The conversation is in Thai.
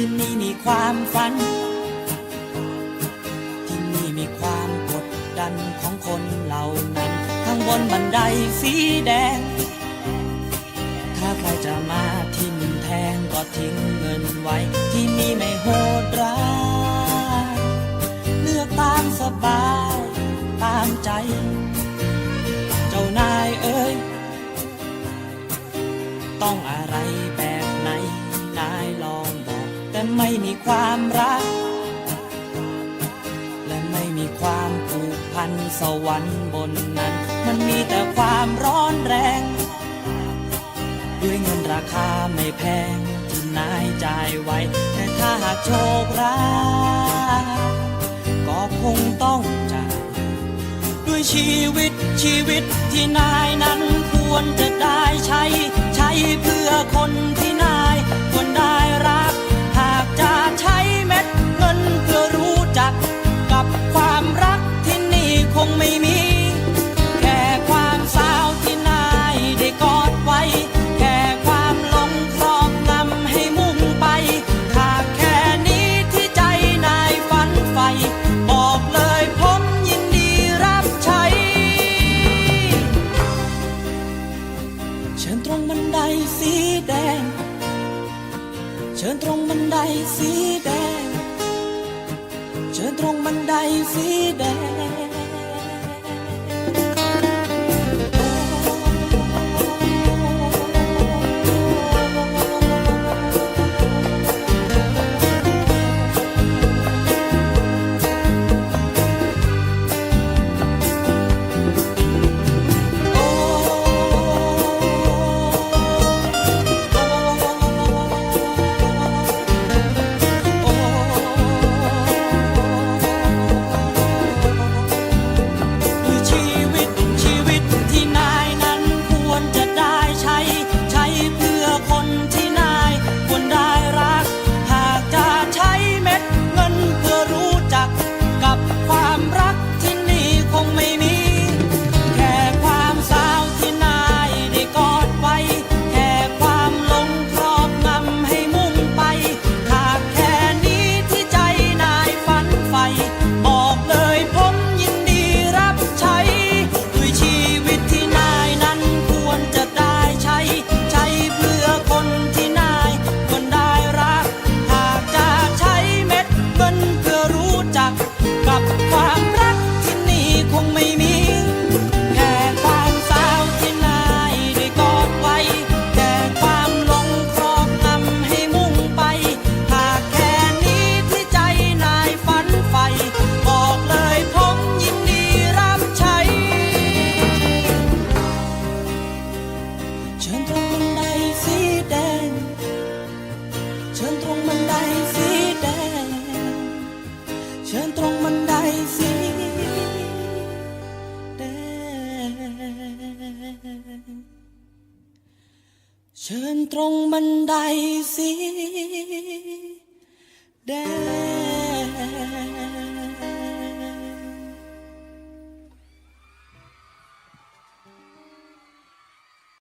ที่นี่มีความฝัน ที่นี่มีความกดดันของคนเหล่านั้น ข้างบนบันไดสีแดง ถ้าใครจะมาทิมแทงก็ทิ้งเงินไว้ แต่ไม่มีความรัก และไม่มีความผูกพันสวรรค์บนนั้น มันมีแต่ความร้อนแรง ด้วยเงินราคาไม่แพงที่นายจ่ายไว้ แต่ถ้าหากโชคร้ายก็คงต้องจ่ายด้วยชีวิตชีวิตที่นายนั้นควรจะได้ใช้ ใช้เพื่อคน สีแดง เชิญตรงบันไดสีแดง เชิญตรงบันไดสีแดง เชิญตรงบันไดสีแดง เชิญตรงบันไดสีแดง เชิญตรงบันไดสีแดง เชิญตรงบันไดสีแดง